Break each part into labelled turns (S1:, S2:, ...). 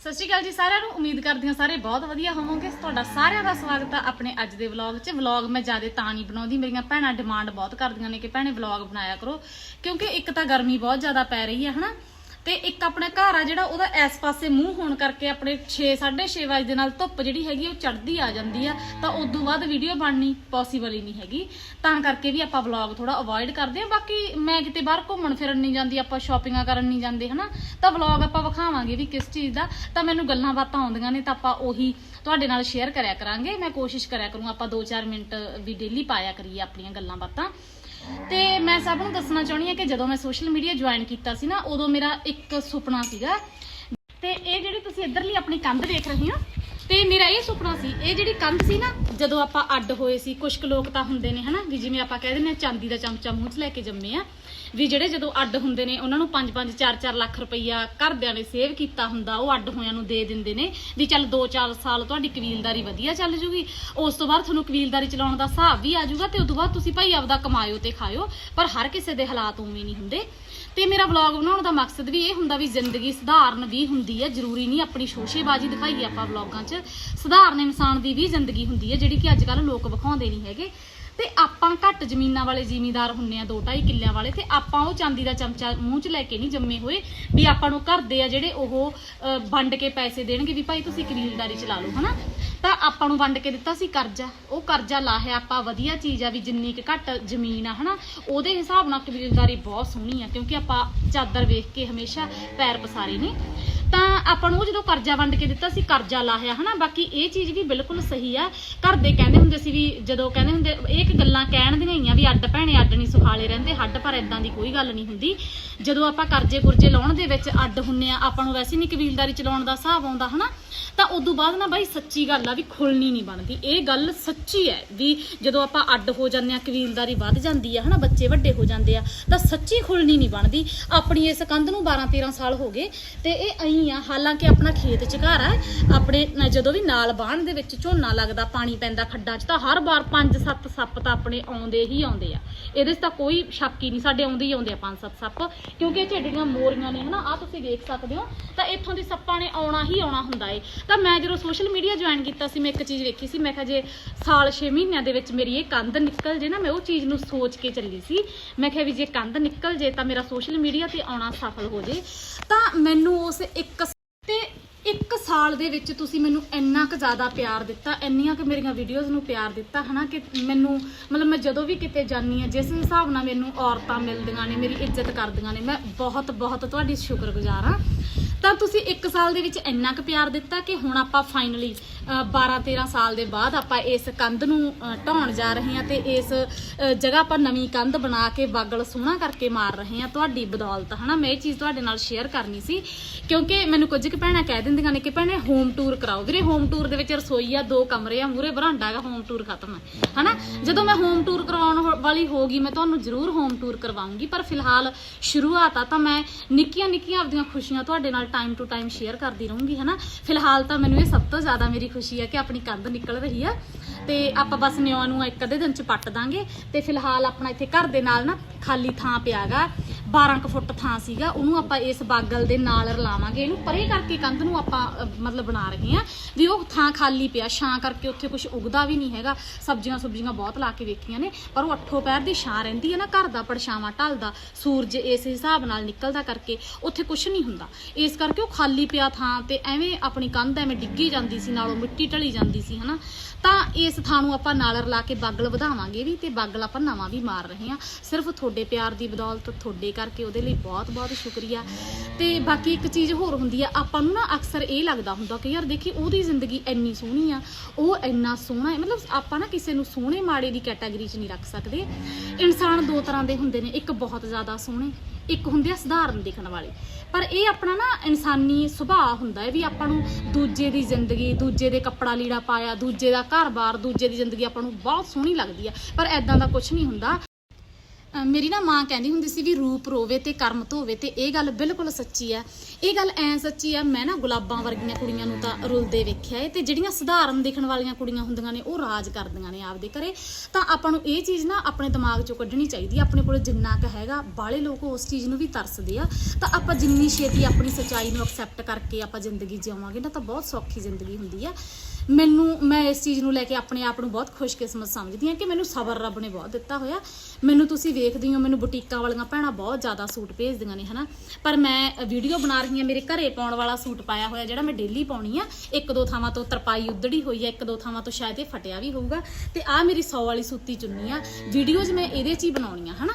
S1: ਸਤਿ ਸ਼੍ਰੀ ਅਕਾਲ ਜੀ ਸਾਰਿਆਂ ਨੂੰ। ਉਮੀਦ ਕਰਦੀ ਹਾਂ ਸਾਰੇ ਬਹੁਤ ਵਧੀਆ ਹੋਵੋਗੇ। ਤੁਹਾਡਾ ਸਾਰਿਆਂ ਦਾ ਸਵਾਗਤ ਹੈ ਆਪਣੇ ਅੱਜ ਦੇ ਵਲੌਗ 'ਚ। ਵਲੌਗ ਮੈਂ ਜ਼ਿਆਦਾ ਤਾਂ ਨਹੀਂ ਬਣਾਉਂਦੀ। ਮੇਰੀਆਂ ਭੈਣਾਂ ਡਿਮਾਂਡ ਬਹੁਤ ਕਰਦੀਆਂ ਨੇ ਕਿ ਭੈਣੇ ਵਲੌਗ ਬਣਾਇਆ ਕਰੋ। ਕਿਉਂਕਿ ਇੱਕ ਤਾਂ ਗਰਮੀ ਬਹੁਤ ਜ਼ਿਆਦਾ ਪੈ ਰਹੀ ਹੈ ਹਨਾ? ਤੇ ਇੱਕ ਆਪਣੇ ਘਰ ਆ ਜਿਹੜਾ ਉਹਦਾ ਇਸ ਪਾਸੇ ਮੂੰਹ ਹੋਣ ਕਰਕੇ ਆਪਣੇ 6 6:30 ਵਜੇ ਦੇ ਨਾਲ ਧੁੱਪ ਜਿਹੜੀ ਹੈਗੀ ਉਹ ਚੜਦੀ ਆ ਜਾਂਦੀ ਆ। ਤਾਂ ਉਸ ਤੋਂ ਬਾਅਦ ਵੀਡੀਓ ਬਣਨੀ ਪੋਸੀਬਲ ਹੀ ਨਹੀਂ ਹੈਗੀ। ਤਾਂ ਕਰਕੇ ਵੀ ਆਪਾਂ ਵਲੌਗ ਥੋੜਾ ਅਵੋਇਡ ਕਰਦੇ ਆ। ਬਾਕੀ ਮੈਂ ਕਿਤੇ ਬਾਹਰ ਘੁੰਮਣ ਫਿਰਨ ਨਹੀਂ ਜਾਂਦੀ, ਆਪਾਂ ਸ਼ਾਪਿੰਗਾਂ ਕਰਨ ਨਹੀਂ ਜਾਂਦੇ, ਹਨਾ? ਤਾਂ ਵਲੌਗ ਆਪਾਂ ਵਿਖਾਵਾਂਗੇ ਵੀ ਕਿਸ ਚੀਜ਼ ਦਾ। ਤਾਂ ਮੈਨੂੰ ਗੱਲਾਂ ਬਾਤਾਂ ਆਉਂਦੀਆਂ ਨੇ ਤਾਂ ਆਪਾਂ ਉਹੀ ਤੁਹਾਡੇ ਨਾਲ ਸ਼ੇਅਰ ਕਰਿਆ ਕਰਾਂਗੇ। ਮੈਂ ਕੋਸ਼ਿਸ਼ ਕਰਿਆ ਕਰੂੰ ਆਪਾਂ 2-4 ਮਿੰਟ ਵੀ ਡੇਲੀ ਪਾਇਆ ਕਰੀਏ ਆਪਣੀਆਂ ਗੱਲਾਂ ਬਾਤਾਂ। ਤੇ ਮੈਂ ਸਭ ਨੂੰ ਦੱਸਣਾ ਚਾਹੁੰਦੀ ਹਾਂ ਕਿ ਜਦੋਂ ਮੈਂ ਸੋਸ਼ਲ ਮੀਡੀਆ ਜੁਆਇਨ ਕੀਤਾ ਸੀ ਨਾ, ਉਦੋਂ ਮੇਰਾ ਇੱਕ ਸੁਪਨਾ ਸੀਗਾ। ਤੇ ਇਹ ਜਿਹੜੀ ਤੁਸੀਂ ਇੱਧਰਲੀ ਆਪਣੀ ਕੰਧ ਦੇਖ ਰਹੇ ਹੋ ਤੇ ਮੇਰਾ ਇਹ ਸੁਪਨਾ ਸੀ, ਇਹ ਜਿਹੜੀ ਕੰਧ ਸੀ ਨਾ, ਜਦੋਂ ਆਪਾਂ ਅੱਡ ਹੋਏ ਸੀ ਕੁਝ ਕੁ ਲੋਕ ਤਾਂ ਹੁੰਦੇ ਨੇ, ਹਨਾ? ਵੀ ਜਿਵੇਂ ਆਪਾਂ ਕਹਿ ਦਿੰਦੇ ਚਾਂਦੀ ਦਾ ਚਮਚਾ ਮੂੰਹ 'ਚ ਲੈ ਕੇ ਜੰਮੇ ਆ, ਵੀ ਜਿਹੜੇ ਜਦੋਂ ਅੱਡ ਹੁੰਦੇ ਨੇ, ਉਹਨਾਂ ਨੂੰ 5-5 4-4 ਲੱਖ ਰੁਪਈਆ ਘਰਦਿਆਂ ਨੇ ਸੇਵ ਕੀਤਾ ਹੁੰਦਾ, ਉਹ ਅੱਡ ਹੋਇਆਂ ਨੂੰ ਦੇ ਦਿੰਦੇ ਨੇ, ਵੀ ਚੱਲ 2-4 ਸਾਲ ਤੁਹਾਡੀ ਕਬੀਲਦਾਰੀ ਵਧੀਆ ਚੱਲ ਜੂਗੀ, ਉਸ ਤੋਂ ਬਾਅਦ ਤੁਹਾਨੂੰ ਕਬੀਲਦਾਰੀ ਚਲਾਉਣ ਦਾ ਹਿਸਾਬ ਵੀ ਆ ਜਾਊਗਾ ਤੇ ਉਸ ਤੋਂ ਬਾਅਦ ਤੁਸੀਂ ਭਾਈ ਆਪਦਾ ਕਮਾਇਓ ਤੇ ਖਾਇਓ, ਪਰ ਹਰ ਕਿਸੇ ਦੇ ਹਾਲਾਤ ਉਵੇਂ ਨਹੀਂ ਹੁੰਦੇ। ਤੇ ਮੇਰਾ ਵਲੌਗ ਬਣਾਉਣ ਦਾ ਮਕਸਦ ਵੀ ਇਹ ਹੁੰਦਾ ਵੀ ਜ਼ਿੰਦਗੀ ਸਧਾਰਨ ਵੀ ਹੁੰਦੀ ਹੈ, ਜ਼ਰੂਰੀ ਨਹੀਂ ਆਪਣੀ ਸ਼ੋਸ਼ੇਬਾਜ਼ੀ ਦਿਖਾਈਏ ਆਪਾਂ ਵਲੌਗਾਂ 'ਚ। ਸਧਾਰਨ ਇਨਸਾਨ ਦੀ ਵੀ ਜ਼ਿੰਦਗੀ ਹੁੰਦੀ ਹੈ, ਜਿਹੜੀ ਕਿ ਅੱਜ ਕੱਲ੍ਹ ਲੋਕ ਵਿਖਾਉਂਦੇ ਨਹੀਂ ਹੈਗੇ। ਤੇ ਆਪਾਂ ਘੱਟ ਜ਼ਮੀਨਾਂ ਵਾਲੇ ਜ਼ਿਮੀਦਾਰ ਹੁੰਨੇ ਆ 2.5 ਕਿੱਲਿਆਂ ਵਾਲੇ, ਤੇ ਆਪਾਂ ਉਹ ਚਾਂਦੀ ਦਾ ਚਮਚਾ ਮੂੰਹ 'ਚ ਲੈ ਕੇ ਨਹੀਂ ਜੰਮੇ ਹੋਏ ਵੀ ਆਪਾਂ ਨੂੰ ਘਰ ਦੇ ਆ ਜਿਹੜੇ ਉਹ ਵੰਡ ਕੇ ਪੈਸੇ ਦੇਣਗੇ ਵੀ ਭਾਈ ਤੁਸੀਂ ਕਬੀਲਦਾਰੀ ਚਲਾ ਲਓ, ਹਨਾ? ਤਾਂ ਆਪਾਂ ਨੂੰ ਵੰਡ ਕੇ ਦਿੱਤਾ ਸੀ ਕਰਜ਼ਾ। ਉਹ ਕਰਜ਼ਾ ਲਾਹਿਆ ਆਪਾਂ, ਵਧੀਆ ਚੀਜ਼ ਆ ਵੀ ਜਿੰਨੀ ਕੁ ਘੱਟ ਜ਼ਮੀਨ ਆ, ਹਨਾ। ਉਹਦੇ ਹਿਸਾਬ ਨਾਲ ਕਬੀਲਦਾਰੀ ਬਹੁਤ ਸੋਹਣੀ ਆ, ਕਿਉਂਕਿ ਆਪਾਂ ਚਾਦਰ ਵੇਖ ਕੇ ਹਮੇਸ਼ਾ ਪੈਰ ਪਸਾਰੇ ਨੇ। ਤਾਂ ਆਪਾਂ ਨੂੰ ਉਹ ਜਦੋਂ ਕਰਜ਼ਾ ਵੰਡ ਕੇ ਦਿੱਤਾ ਸੀ, ਕਰਜ਼ਾ ਲਾਹਿਆ, ਹਨਾ? ਬਾਕੀ ਇਹ ਚੀਜ਼ ਵੀ ਬਿਲਕੁਲ ਸਹੀ ਆ। ਘਰ ਦੇ ਕਹਿੰਦੇ ਹੁੰਦੇ ਸੀ ਵੀ, ਜਦੋਂ ਕਹਿੰਦੇ ਹੁੰਦੇ, ਇਹ ਇੱਕ ਗੱਲਾਂ ਕਹਿਣ ਦੀਆਂ ਹੀ ਆ ਵੀ ਅੱਡ ਭੈਣੇ ਅੱਡ ਨਹੀਂ ਸੁਖਾਲੇ ਰਹਿੰਦੇ, ਹੱਡ ਪਰ ਇਦਾਂ ਦੀ ਕੋਈ ਗੱਲ ਨਹੀਂ ਹੁੰਦੀ। ਜਦੋਂ ਆਪਾਂ ਕਰਜ਼ੇ ਕੁਰਜੇ ਲਾਉਣ ਦੇ ਵਿੱਚ ਅੱਡ ਹੁੰਨੇ ਆ, ਆਪਾਂ ਨੂੰ ਵੈਸੇ ਨਹੀਂ ਕਬੀਲਦਾਰੀ ਚਲਾਉਣ ਦਾ ਹਿਸਾਬ ਆਉਂਦਾ, ਹਨਾ? ਤਾਂ ਉਦੋਂ ਬਾਅਦ ਨਾ ਬਾਈ ਸੱਚੀ ਗੱਲ ਆ ਵੀ ਖੁੱਲਣੀ ਨਹੀਂ ਬਣਦੀ। ਇਹ ਗੱਲ ਸੱਚੀ ਹੈ ਵੀ ਜਦੋਂ ਆਪਾਂ ਅੱਡ ਹੋ ਜਾਂਦੇ ਆ, ਕਬੀਲਦਾਰੀ ਵੱਧ ਜਾਂਦੀ ਆ, ਹਨਾ? ਬੱਚੇ ਵੱਡੇ ਹੋ ਜਾਂਦੇ ਆ, ਤਾਂ ਸੱਚੀ ਖੁੱਲਣੀ ਨਹੀਂ ਬਣਦੀ। ਆਪਣੀ ਇਸ ਕੰਧ ਨੂੰ 12 13 ਸਾਲ ਹੋ ਗਏ ਤੇ ਇਹ ਅਈ ਆ। ਹਾਲਾਂਕਿ ਆਪਣਾ ਖੇਤ ਚ ਘਰ ਆ। ਆਪਣੇ ਜਦੋਂ ਵੀ ਨਾਲ ਬਾਣ ਦੇ ਵਿੱਚ ਝੋਨਾ ਲੱਗਦਾ, ਪਾਣੀ ਪੈਂਦਾ ਖੱਡਾਂ 'ਚ ਤਾਂ ਹਰ ਵਾਰ 5-7 ਸੱਪ ਤਾਂ ਆਪਣੇ ਆਉਂਦੇ ਹੀ ਆਉਂਦੇ ਆ। ਇਹਦੇ 'ਚ ਤਾਂ ਕੋਈ ਸ਼ੱਕ ਹੀ ਨਹੀਂ, ਸਾਡੇ ਆਉਂਦੇ ਹੀ ਆਉਂਦੇ ਆ 5-7 ਸੱਪ। ਕਿਉਂਕਿ ਇਹ ਝੇਡੀਆਂ ਮੋਰੀਆਂ ਨੇ, ਹਨਾ? ਆ ਤੁਸੀਂ ਦੇਖ ਸਕਦੇ ਹੋ। ਤਾਂ ਇੱਥੋਂ ਦੀ ਸੱਪਾਂ ਨੇ ਆਉਣਾ ਹੀ ਆਉਣਾ ਹੁੰਦਾ ਏ। ਤਾਂ ਮੈਂ ਜਦੋਂ ਸੋਸ਼ਲ ਮੀਡੀਆ ਜੁਆਇਨ ਕੀਤਾ ਸੀ, ਮੈਂ ਇੱਕ ਚੀਜ਼ ਵੇਖੀ ਸੀ। ਮੈਂ ਕਿਹਾ ਜੇ ਸਾਲ 6 ਮਹੀਨਿਆਂ ਦੇ ਵਿੱਚ ਮੇਰੀ ਇਹ ਕੰਧ ਨਿਕਲ ਜੇ ਨਾ, ਮੈਂ ਉਹ ਚੀਜ਼ ਨੂੰ ਸੋਚ ਕੇ ਚੱਲੀ ਸੀ। ਮੈਂ ਕਿਹਾ ਵੀ ਜੇ ਕੰਧ ਨਿਕਲ ਜੇ ਤਾਂ ਮੇਰਾ ਸੋਸ਼ਲ ਮੀਡੀਆ ਤੇ ਆਉਣਾ ਸਫਲ ਹੋ ਜੇ। ਤਾਂ ਮੈਨੂੰ ਉਸ ਇੱਕ ਤੇ ਇੱਕ ਸਾਲ ਦੇ ਵਿੱਚ ਤੁਸੀਂ ਮੈਨੂੰ ਇੰਨਾ ਕੁ ਜ਼ਿਆਦਾ ਪਿਆਰ ਦਿੱਤਾ, ਇੰਨੀਆਂ ਕੁ ਮੇਰੀਆਂ ਵੀਡੀਓਜ਼ ਨੂੰ ਪਿਆਰ ਦਿੱਤਾ, ਹਨਾ, ਕਿ ਮੈਨੂੰ, ਮਤਲਬ ਮੈਂ ਜਦੋਂ ਵੀ ਕਿਤੇ ਜਾਂਦੀ ਆ ਜਿਸ ਹਿਸਾਬ ਨਾਲ ਮੈਨੂੰ ਔਰਤਾਂ ਮਿਲਦੀਆਂ ਨੇ, ਮੇਰੀ ਇੱਜ਼ਤ ਕਰਦੀਆਂ ਨੇ, ਮੈਂ ਬਹੁਤ ਬਹੁਤ ਤੁਹਾਡੀ ਸ਼ੁਕਰਗੁਜ਼ਾਰ ਹਾਂ। ਤਾਂ ਤੁਸੀਂ ਇੱਕ ਸਾਲ ਦੇ ਵਿੱਚ ਇੰਨਾ ਕੁ ਪਿਆਰ ਦਿੱਤਾ ਕਿ ਹੁਣ ਆਪਾਂ ਫਾਈਨਲੀ 12 13 ਸਾਲ ਦੇ ਬਾਅਦ ਆਪਾਂ ਇਸ ਕੰਧ ਨੂੰ ਅ, ਢਾਉਣ ਜਾ ਰਹੇ ਹਾਂ ਤੇ ਇਸ ਜਗ੍ਹਾ ਆਪਾਂ ਨਵੀਂ ਕੰਧ ਬਣਾ ਕੇ ਬਾਗਲ ਸੋਹਣਾ ਕਰਕੇ ਮਾਰ ਰਹੇ ਹਾਂ। ਤੁਹਾਡੀ ਬਦੌਲਤ ਹਨਾ? ਮੈਂ ਇਹ ਚੀਜ਼ ਤੁਹਾਡੇ ਨਾਲ ਸ਼ੇਅਰ ਕਰਨੀ ਸੀ ਕਿਉਂਕਿ ਮੈਨੂੰ ਕੁਝ ਕੁ ਭੈਣਾਂ ਕਹਿ ਦਿੰਦੀਆਂ ਨੇ ਕਿ ਭੈਣੇ ਹੋਮ ਟੂਰ ਕਰਾਓ। ਵੀਰੇ ਹੋਮ ਟੂਰ ਦੇ ਵਿੱਚ ਰਸੋਈ ਆ ਦੋ ਕਮਰੇ ਆ ਮੂਰੇ ਬਰਾਂਡਾ ਹੈਗਾ ਹੋਮ ਟੂਰ ਖਤਮ ਹੈ ਹਨਾ? ਜਦੋਂ ਮੈਂ ਹੋਮ ਟੂਰ ਕਰਵਾਉਣ ਹੋ- ਵਾਲੀ ਹੋਗੀ ਮੈਂ ਤੁਹਾਨੂੰ ਜ਼ਰੂਰ ਹੋਮ ਟੂਰ ਕਰਵਾਉਂਗੀ ਪਰ ਫਿਲਹਾਲ ਸ਼ੁਰੂਆਤ ਆ ਤਾਂ ਮੈਂ ਨਿੱਕੀਆਂ ਨਿੱਕੀਆਂ ਆਪਦੀਆਂ ਖੁਸ਼ੀਆਂ ਤੁਹਾਡੇ ਨਾਲ ਟਾਈਮ ਟੂ ਟਾਈਮ ਸ਼ੇਅਰ ਕਰਦੀ ਰਹੂੰਗੀ ਹਨਾ? ਫਿਲਹਾਲ ਤਾਂ ਮੈਨੂੰ ਇਹ ਸਭ ਤੋਂ ਜ਼ਿਆਦਾ ਮੇਰੀ ਖੁਸ਼ੀ ਹੈ ਕਿ ਆਪਣੀ ਕੰਧ ਨਿਕਲ ਰਹੀ ਆ। ਤੇ ਆਪਾਂ ਬਸ ਨਿਉ ਨੂੰ ਇੱਕ ਅੱਧੇ ਦਿਨ ਚ ਪੱਟ ਦਾਂਗੇ। ਤੇ ਫਿਲਹਾਲ ਆਪਣਾ ਇੱਥੇ ਘਰ ਦੇ ਨਾਲ ਨਾ ਖਾਲੀ ਥਾਂ ਪਿਆਗਾ। 12 ਕੁ ਫੁੱਟ ਥਾਂ ਸੀਗਾ ਉਹਨੂੰ ਆਪਾਂ ਇਸ ਬਾਗਲ ਦੇ ਨਾਲ ਰਲਾਵਾਂਗੇ। ਇਹਨੂੰ ਪਰੇ ਕਰਕੇ ਕੰਧ ਨੂੰ ਆਪਾਂ ਅ, ਮਤਲਬ ਬਣਾ ਰਹੇ ਹਾਂ ਵੀ ਉਹ ਥਾਂ ਖਾਲੀ ਪਿਆ। ਛਾਂ ਕਰਕੇ ਉੱਥੇ ਕੁਝ ਉਗਦਾ ਵੀ ਨਹੀਂ ਹੈਗਾ। ਸਬਜ਼ੀਆਂ ਸੁਬਜ਼ੀਆਂ ਬਹੁਤ ਲਾ ਕੇ ਵੇਖੀਆਂ ਨੇ ਪਰ ਉਹ ਅੱਠੋ ਪੈਰ ਦੀ ਛਾਂ ਰਹਿੰਦੀ ਹੈ ਨਾ ਘਰ ਦਾ ਪਰਛਾਵਾਂ ਢਲਦਾ ਸੂਰਜ ਇਸ ਹਿਸਾਬ ਨਾਲ ਨਿਕਲਦਾ ਕਰਕੇ ਉੱਥੇ ਕੁਝ ਨਹੀਂ ਹੁੰਦਾ। ਇਸ ਕਰਕੇ ਉਹ ਖਾਲੀ ਪਿਆ ਥਾਂ ਤੇ ਐਵੇਂ ਆਪਣੀ ਕੰਧ ਐਵੇਂ ਡਿੱਗੀ ਜਾਂਦੀ ਸੀ ਨਾਲੋਂ ਮਿੱਟੀ ਢਲੀ ਜਾਂਦੀ ਸੀ ਹਨਾ। ਤਾਂ ਇਸ ਥਾਂ ਨੂੰ ਆਪਾਂ ਨਾਲ ਰਲਾ ਕੇ ਬਾਗਲ ਵਧਾਵਾਂਗੇ ਵੀ ਤੇ ਬਾਗਲ ਆਪਾਂ ਨਵਾਂ ਵੀ ਮਾਰ ਰਹੇ ਹਾਂ। ਸਿਰਫ ਤੁਹਾਡੇ ਪਿਆਰ ਦੀ ਬਦੌਲਤ ਤੁਹਾਡੇ ਕਰਕੇ ਉਹਦੇ ਲਈ ਬਹੁਤ ਬਹੁਤ ਸ਼ੁਕਰੀਆ। ਤੇ ਬਾਕੀ ਇੱਕ ਚੀਜ਼ ਹੋਰ ਹੁੰਦੀ ਆ, ਆਪਾਂ ਨੂੰ ਨਾ ਅਕਸਰ ਇਹ ਲੱਗਦਾ ਹੁੰਦਾ ਕਿ ਯਾਰ ਦੇਖੀ ਉਹਦੀ ਜ਼ਿੰਦਗੀ ਇੰਨੀ ਸੋਹਣੀ ਆ, ਉਹ ਇੰਨਾ ਸੋਹਣਾ ਹੈ। ਮਤਲਬ ਆਪਾਂ ਨਾ ਕਿਸੇ ਨੂੰ ਸੋਹਣੇ ਮਾੜੇ ਦੀ ਕੈਟਾਗਰੀ 'ਚ ਨਹੀਂ ਰੱਖ ਸਕਦੇ। ਇਨਸਾਨ ਦੋ ਤਰ੍ਹਾਂ ਦੇ ਹੁੰਦੇ ਨੇ, ਇੱਕ ਬਹੁਤ ਜ਼ਿਆਦਾ ਸੋਹਣੇ ਇੱਕ ਹੁੰਦੇ ਆ ਸਧਾਰਨ ਦਿਖਣ ਵਾਲੇ। ਪਰ ਇਹ ਆਪਣਾ ਨਾ ਇਨਸਾਨੀ ਸੁਭਾਅ ਹੁੰਦਾ ਹੈ ਵੀ ਆਪਾਂ ਨੂੰ ਦੂਜੇ ਦੀ ਜ਼ਿੰਦਗੀ, ਦੂਜੇ ਦੇ ਕੱਪੜਾ ਲੀੜਾ ਪਾਇਆ, ਦੂਜੇ ਦਾ ਘਰ-ਬਾਰ ਦੂਜੇ ਦੀ ਜ਼ਿੰਦਗੀ ਆਪਾਂ ਨੂੰ ਬਹੁਤ ਸੋਹਣੀ ਲੱਗਦੀ ਆ। ਪਰ ਐਦਾਂ ਦਾ ਕੁਝ ਨਹੀਂ ਹੁੰਦਾ। ਅਹ ਮੇਰੀ ਨਾ ਮਾਂ ਕਹਿੰਦੀ ਹੁੰਦੀ ਸੀ ਵੀ ਰੂਪ ਰੋਵੇ ਤੇ ਕਰਮ ਧੋਵੇ ਤੇ ਇਹ ਗੱਲ ਬਿਲਕੁਲ ਸੱਚੀ ਹੈ ਇਹ ਗੱਲ ਐ ਸੱਚੀ ਆ, ਮੈਂ ਨਾ ਗੁਲਾਬਾਂ ਵਰਗੀਆਂ ਕੁੜੀਆਂ ਨੂੰ ਤਾਂ ਰੁਲਦੇ ਵੇਖਿਆ ਏ ਤੇ ਜਿਹੜੀਆਂ ਸਧਾਰਨ ਦਿਖਣ ਵਾਲੀਆਂ ਕੁੜੀਆਂ ਹੁੰਦੀਆਂ ਨੇ ਉਹ ਰਾਜ ਕਰਦੀਆਂ ਨੇ ਆਪਦੇ ਘਰੇ। ਤਾਂ ਆਪਾਂ ਨੂੰ ਇਹ ਚੀਜ਼ ਨਾ ਆਪਣੇ ਦਿਮਾਗ ਚੋਂ ਕੱਢਣੀ ਚਾਹੀਦੀ ਆ, ਆਪਣੇ ਕੋਲ ਜਿੰਨਾ ਕੁ ਹੈਗਾ, ਬਾਹਲੇ ਲੋਕ ਉਸ ਚੀਜ਼ ਨੂੰ ਵੀ ਤਰਸਦੇ ਆ। ਤਾਂ ਆਪਾਂ ਜਿੰਨੀ ਛੇਤੀ ਆਪਣੀ ਸੱਚਾਈ ਨੂੰ ਐਕਸੈਪਟ ਕਰਕੇ ਆਪਾਂ ਜ਼ਿੰਦਗੀ ਜਿਵਾਂਗੇ ਨਾ ਤਾਂ ਬਹੁਤ ਸੌਖੀ ਜ਼ਿੰਦਗੀ ਹੁੰਦੀ ਆ। ਮੈਨੂੰ, ਮੈਂ ਇਸ ਚੀਜ਼ ਨੂੰ ਲੈ ਕੇ ਆਪਣੇ ਆਪ ਨੂੰ ਬਹੁਤ ਖੁਸ਼ਕਿਸਮਤ ਸਮਝਦੀ ਹਾਂ ਕਿ ਮੈਨੂੰ ਸਬਰ ਰੱਬ ਨੇ ਬਹੁਤ ਦਿੱਤਾ ਹੋਇਆ। ਮੈਨੂੰ ਤੁਸੀਂ ਵੇਖਦੇ ਹੋ, ਮੈਨੂੰ ਬੁਟੀਕਾਂ ਵਾਲੀਆਂ ਭੈਣਾਂ ਬਹੁਤ ਜ਼ਿਆਦਾ ਸੂਟ ਭੇਜਦੀਆਂ ਨੇ, ਹਨਾ? ਪਰ ਮੈਂ ਵੀਡੀਓ ਬਣਾ ਰਹੀ ਹਾਂ, ਮੇਰੇ ਘਰੇ ਪਾਉਣ ਵਾਲਾ ਸੂਟ ਪਾਇਆ ਹੋਇਆ, ਜਿਹੜਾ ਮੈਂ ਡੇਲੀ ਪਾਉਣੀ ਆ। ਇੱਕ ਦੋ ਥਾਵਾਂ ਤੋਂ ਤਰਪਾਈ ਉੱਧੜੀ ਹੋਈ ਆ, ਇੱਕ ਦੋ ਥਾਵਾਂ ਤੋਂ ਸ਼ਾਇਦ ਇਹ ਫਟਿਆ ਵੀ ਹੋਊਗਾ। ਤੇ ਆ ਮੇਰੀ 100 ਵਾਲੀ ਸੂਤੀ ਚੁੰਨੀ ਆ। ਵੀਡੀਓਜ਼ ਮੈਂ ਇਹਦੇ 'ਚ ਹੀ ਬਣਾਉਣੀ ਬਣਾਉਣੀਆਂ ਹਨਾ?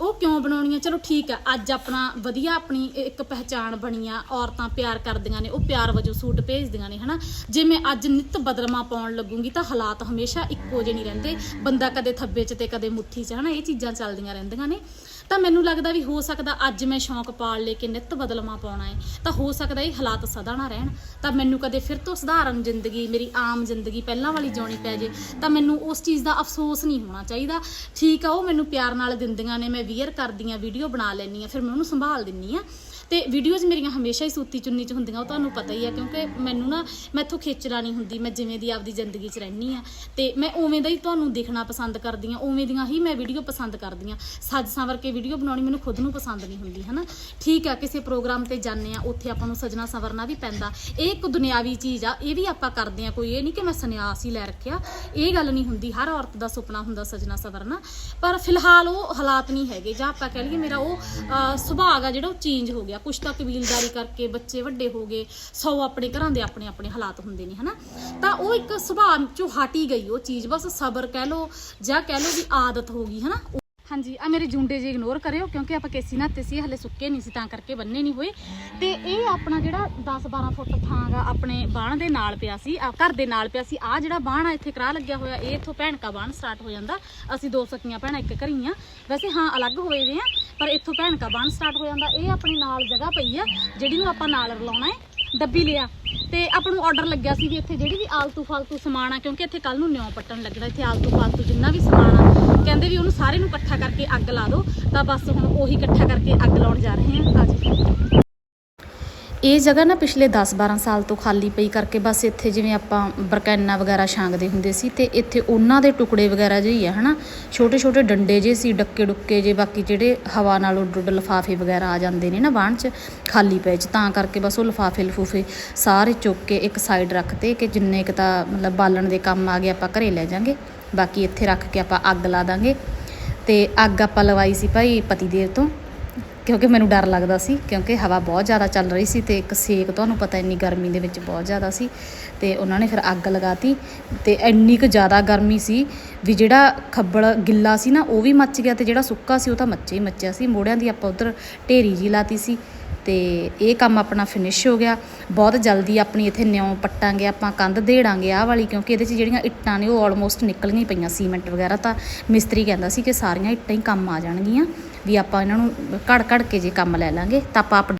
S1: ਉਹ ਕਿਉਂ ਬਣਾਉਣੀਆਂ? ਚਲੋ ਠੀਕ ਆ ਅੱਜ ਆਪਣਾ ਵਧੀਆ ਆਪਣੀ ਇੱਕ ਪਹਿਚਾਣ ਬਣੀ ਆ, ਔਰਤਾਂ ਪਿਆਰ ਕਰਦੀਆਂ ਨੇ, ਉਹ ਪਿਆਰ ਵਜੋਂ ਸੂਟ ਭੇਜਦੀਆਂ ਨੇ, ਹਨਾ? ਜੇ ਮੈਂ ਅੱਜ ਨਿਤ ਬਦਲਮਾ ਪਾਉਣ ਲੱਗੂਗੀ ਤਾਂ ਹਾਲਾਤ ਹਮੇਸ਼ਾ ਇੱਕੋ ਜਿਹੇ ਨਹੀਂ ਰਹਿੰਦੇ। ਬੰਦਾ ਕਦੇ ਥੱਬੇ 'ਚ ਤੇ ਕਦੇ ਮੁੱਠੀ 'ਚ, ਹਨਾ? ਇਹ ਚੀਜ਼ਾਂ ਚੱਲਦੀਆਂ ਰਹਿੰਦੀਆਂ ਨੇ। ਤਾਂ ਮੈਨੂੰ ਲੱਗਦਾ ਵੀ ਹੋ ਸਕਦਾ ਅੱਜ ਮੈਂ ਸ਼ੌਂਕ ਪਾਲ ਲੈ ਕੇ ਨਿਤ ਬਦਲਵਾ ਪਾਉਣਾ ਹੈ ਤਾਂ ਹੋ ਸਕਦਾ ਇਹ ਹਾਲਾਤ ਸਦਾ ਨਾ ਰਹਿਣ। ਤਾਂ ਮੈਨੂੰ ਕਦੇ ਫਿਰ ਤੋਂ ਸਧਾਰਨ ਜ਼ਿੰਦਗੀ, ਮੇਰੀ ਆਮ ਜ਼ਿੰਦਗੀ ਪਹਿਲਾਂ ਵਾਲੀ ਜਿਉਣੀ ਪੈ ਜੇ, ਤਾਂ ਮੈਨੂੰ ਉਸ ਚੀਜ਼ ਦਾ ਅਫਸੋਸ ਨਹੀਂ ਹੋਣਾ ਚਾਹੀਦਾ। ਠੀਕ ਆ, ਉਹ ਮੈਨੂੰ ਪਿਆਰ ਨਾਲ ਦਿੰਦੀਆਂ ਨੇ, ਮੈਂ ਵੀਅਰ ਕਰਦੀ ਆ ਵੀਡੀਓ ਬਣਾ ਲੈਣੀ ਆ ਫਿਰ ਮੈਂ ਉਹਨੂੰ ਸੰਭਾਲ ਦਿੰਨੀ ਆ ਤੇ ਵੀਡੀਓਜ਼ ਮੇਰੀਆਂ ਹਮੇਸ਼ਾ ਹੀ ਸੂਤੀ ਚੁੰਨੀ ਚ ਹੁੰਦੀਆਂ, ਉਹ ਤੁਹਾਨੂੰ ਪਤਾ ਹੀ ਆ, ਕਿਉਂਕਿ ਮੈਨੂੰ ਨਾ ਮੈਥੋਂ ਖੇਚਲਾ ਨਹੀਂ ਹੁੰਦੀ, ਮੈਂ ਜਿਵੇਂ ਦੀ ਆਪਦੀ ਜ਼ਿੰਦਗੀ 'ਚ ਰਹਿਣੀ ਆ ਤੇ ਮੈਂ ਉਵੇਂ ਦਾ ਹੀ ਤੁਹਾਨੂੰ ਦੇਖਣਾ ਪਸੰਦ ਕਰਦੀ ਆ ਉਵੇਂ ਦੀਆਂ ਹੀ ਮੈਂ ਵੀਡੀਓ ਪਸੰਦ ਕਰਦੀ ਆ ਸੱਜ ਸੰਵਰ ਕੇ ਵੀਡੀਓ ਬਣਾਉਣੀ ਮੈਨੂੰ ਖੁਦ ਨੂੰ ਪਸੰਦ ਨਹੀਂ ਹੁੰਦੀ ਹਨਾ? ਠੀਕ ਆ ਕਿਸੇ ਪ੍ਰੋਗਰਾਮ ਤੇ ਜਾਂਦੇ ਆ ਉੱਥੇ ਆਪਾਂ ਨੂੰ ਸਜਣਾ ਸਵਰਨਾ ਵੀ ਪੈਂਦਾ। ਇਹ ਇੱਕ ਦੁਨਿਆਵੀ ਚੀਜ਼ ਆ ਇਹ ਵੀ ਆਪਾਂ ਕਰਦੇ ਆ ਕੋਈ ਇਹ ਨਹੀਂ ਕਿ ਮੈਂ ਸੰਨਿਆਸ ਹੀ ਲੈ ਰੱਖਿਆ। ਇਹ ਗੱਲ ਨਹੀਂ ਹੁੰਦੀ ਹਰ ਔਰਤ ਦਾ ਸੁਪਨਾ ਹੁੰਦਾ ਸਜਣਾ ਸਵਰਨਾ। ਪਰ ਫਿਲਹਾਲ ਉਹ ਹਾਲਾਤ ਨਹੀਂ ਹੈਗੇ ਜਾਂ ਆਪਾਂ ਕਹਿ ਲਈਏ ਮੇਰਾ ਉਹ ਅਹ, ਸੁਭਾਅ ਆ ਜਿਹੜਾ ਉਹ ਚੇਂਜ ਹੋ ਗਿਆ। ਕੁਛ ਤਾਂ ਕਬੀਲਦਾਰੀ ਕਰਕੇ ਬੱਚੇ ਵੱਡੇ ਹੋ ਗਏ ਸੌ ਆਪਣੇ ਘਰਾਂ ਦੇ ਆਪਣੇ ਆਪਣੇ ਹਾਲਾਤ ਹੁੰਦੇ ਨੇ ਹਨਾ? ਤਾਂ ਉਹ ਇੱਕ ਸੁਭਾਅ ਚੋਂ ਹਟ ਹੀ ਗਈ ਉਹ ਚੀਜ਼ ਬਸ ਸਬਰ ਕਹਿ ਲਓ ਜਾਂ ਕਹਿ ਲਓ ਵੀ ਆਦਤ ਹੋ ਗਈ ਹਨਾ? ਹਾਂਜੀ ਆ ਮੇਰੇ ਜੁੰਡੇ ਜੀ ਇਗਨੋਰ ਕਰਿਓ, ਕਿਉਂਕਿ ਆਪਾਂ ਕੇਸੀ ਨਾਤੇ ਸੀ, ਹਲੇ ਸੁੱਕੇ ਨਹੀਂ ਸੀ, ਤਾਂ ਕਰਕੇ ਬੰਨੇ ਨਹੀਂ ਹੋਏ। ਤੇ ਇਹ ਆਪਣਾ ਜਿਹੜਾ 10 12 ਫੁੱਟ ਥਾਂ ਗਾ ਆਪਣੇ ਬਾਣ ਦੇ ਨਾਲ ਪਿਆ ਸੀ ਆ ਘਰ ਦੇ ਨਾਲ ਪਿਆ ਸੀ। ਆ ਜਿਹੜਾ ਬਾਣ ਆ, ਇੱਥੇ ਕਰਾ ਲੱਗਿਆ ਹੋਇਆ, ਇਹ ਇੱਥੋਂ ਭੈਣਕਾ ਬਾਣ ਸਟਾਰਟ ਹੋ ਜਾਂਦਾ। ਅਸੀਂ ਦੋ ਸਕੀਆਂ ਭੈਣਾਂ ਇੱਕ ਘਰੀ ਆ। ਵੈਸੇ ਹਾਂ, ਅਲੱਗ ਹੋਏ ਦੇ ਆ, ਪਰ ਇੱਥੋਂ ਭੈਣਕਾ ਬਾਣ ਸਟਾਰਟ ਹੋ ਜਾਂਦਾ। ਇਹ ਆਪਣੀ ਨਾਲ ਜਗ੍ਹਾ ਪਈ ਆ, ਜਿਹੜੀ ਨੂੰ ਆਪਾਂ ਨਾਲ ਰਲਾਉਣਾ ਹੈ ਦੱਬੀ ਲਿਆ। ਤੇ ਆਪਾਂ ਨੂੰ ਆਰਡਰ ਲੱਗਿਆ ਸੀ ਵੀ ਇੱਥੇ ਜਿਹੜੀ ਵੀ ਆਲਤੂ ਫਾਲਤੂ ਸਮਾਨ ਆ, ਕਿਉਂਕਿ ਇੱਥੇ ਕੱਲ ਨੂੰ ਨਿਉ ਪੱਟਣ ਲੱਗਣਾ ਇੱਥੇ ਆਲਤੂ ਫਾਲਤੂ ਜਿੰਨਾ ਵੀ ਸਮਾਨ ਆ ਕਹਿੰਦੇ ਵੀ ਉਹਨੂੰ ਸਾਰੇ ਨੂੰ ਇਕੱਠਾ ਕਰਕੇ ਅੱਗ ਲਾ ਦਿਓ, ਤਾਂ ਬਸ ਹੁਣ ਉਹੀ ਇਕੱਠਾ ਕਰਕੇ ਅੱਗ ਲਾਉਣ ਜਾ ਰਹੇ ਹਾਂ। ਆਜੀ ਇਹ ਜਗ੍ਹਾ ਨਾ ਪਿਛਲੇ 10-12 ਸਾਲ ਤੋਂ ਖਾਲੀ ਪਈ ਕਰਕੇ ਬਸ ਇੱਥੇ ਜਿਵੇਂ ਆਪਾਂ ਬਰਕੈਨਾ ਵਗੈਰਾ ਛਾਂਗਦੇ ਹੁੰਦੇ ਸੀ ਤੇ ਇੱਥੇ ਉਹਨਾਂ ਦੇ ਟੁਕੜੇ ਵਗੈਰਾ ਜਿਹੀ ਆ, ਹਨਾ? ਛੋਟੇ ਛੋਟੇ ਡੰਡੇ ਜੇ ਸੀ ਡੱਕੇ ਡੁੱਕੇ ਜੇ ਬਾਕੀ ਜਿਹੜੇ ਹਵਾ ਨਾਲ ਉੱਡ ਉੱਡ ਲਫਾਫੇ ਵਗੈਰਾ ਆ ਜਾਂਦੇ ਨੇ ਨਾ ਬਾਣ 'ਚ, ਖਾਲੀ ਪਏ 'ਚ, ਤਾਂ ਕਰਕੇ ਬਸ ਉਹ ਲਫਾਫੇ ਲਫੂਫੇ ਸਾਰੇ ਚੁੱਕ ਕੇ ਇੱਕ ਸਾਈਡ ਰੱਖਤੇ ਕਿ ਜਿੰਨੇ ਕੁ ਤਾਂ ਮਤਲਬ ਬਾਲਣ ਦੇ ਕੰਮ ਆ ਗਏ, ਆਪਾਂ ਘਰੇ ਲੈ ਜਾਾਂਗੇ। ਬਾਕੀ ਇੱਥੇ ਰੱਖ ਕੇ ਆਪਾਂ ਅੱਗ ਲਾ ਦਾਂਗੇ। ਤੇ ਅੱਗ ਆਪਾਂ ਲਵਾਈ ਸੀ ਭਾਈ ਪਤੀ ਦੇਵ ਤੋਂ। ਕਿਉਂਕਿ ਮੈਨੂੰ ਡਰ ਲੱਗਦਾ ਸੀ, ਕਿਉਂਕਿ ਹਵਾ ਬਹੁਤ ਜ਼ਿਆਦਾ ਚੱਲ ਰਹੀ ਸੀ ਤੇ ਇੱਕ ਸੇਕ ਤੁਹਾਨੂੰ ਪਤਾ ਇੰਨੀ ਗਰਮੀ ਦੇ ਵਿੱਚ ਬਹੁਤ ਜ਼ਿਆਦਾ ਸੀ ਤੇ ਉਹਨਾਂ ਨੇ ਫਿਰ ਅੱਗ ਲਗਾਤੀ ਤੇ ਇੰਨੀ ਕੁ ਜ਼ਿਆਦਾ ਗਰਮੀ ਸੀ ਵੀ ਜਿਹੜਾ ਖੱਬਲ ਗਿੱਲਾ ਸੀ ਨਾ, ਉਹ ਵੀ ਮੱਚ ਗਿਆ ਤੇ ਜਿਹੜਾ ਸੁੱਕਾ ਸੀ ਉਹ ਤਾਂ ਮੱਚੇ ਹੀ ਮੱਚਿਆ ਸੀ। ਮੋੜਿਆਂ ਦੀ ਆਪਾਂ ਉਧਰ ਢੇਰੀ ਜੀ ਲਾਤੀ ਸੀ ਤੇ ਇਹ ਕੰਮ ਆਪਣਾ ਫਿਨਿਸ਼ ਹੋ ਗਿਆ। ਬਹੁਤ ਜਲਦੀ ਆਪਣੀ ਇੱਥੇ ਨਿਉ ਪੱਟਾਂਗੇ, ਆਪਾਂ ਕੰਧ ਦੇੜਾਂਗੇ ਆਹ ਵਾਲੀ, ਕਿਉਂਕਿ ਇਹਦੇ 'ਚ ਜਿਹੜੀਆਂ ਇੱਟਾਂ ਨੇ ਉਹ ਆਲਮੋਸਟ ਨਿਕਲੀਆਂ ਹੀ ਪਈਆਂ ਸੀਮੈਂਟ ਵਗੈਰਾ ਤਾਂ ਮਿਸਤਰੀ ਕਹਿੰਦਾ ਸੀ ਕਿ ਸਾਰੀਆਂ ਇੱਟਾਂ ਹੀ ਕੰਮ ਆ ਜਾਣਗੀਆਂ। ਵੀ ਆਪਾਂ ਇਹਨਾਂ ਨੂੰ ਘੜ ਘੜ ਕੇ ਜੇ ਕੰਮ ਲੈ ਲਾਂਗੇ ਤਾਂ ਆਪਾਂ ਅਪ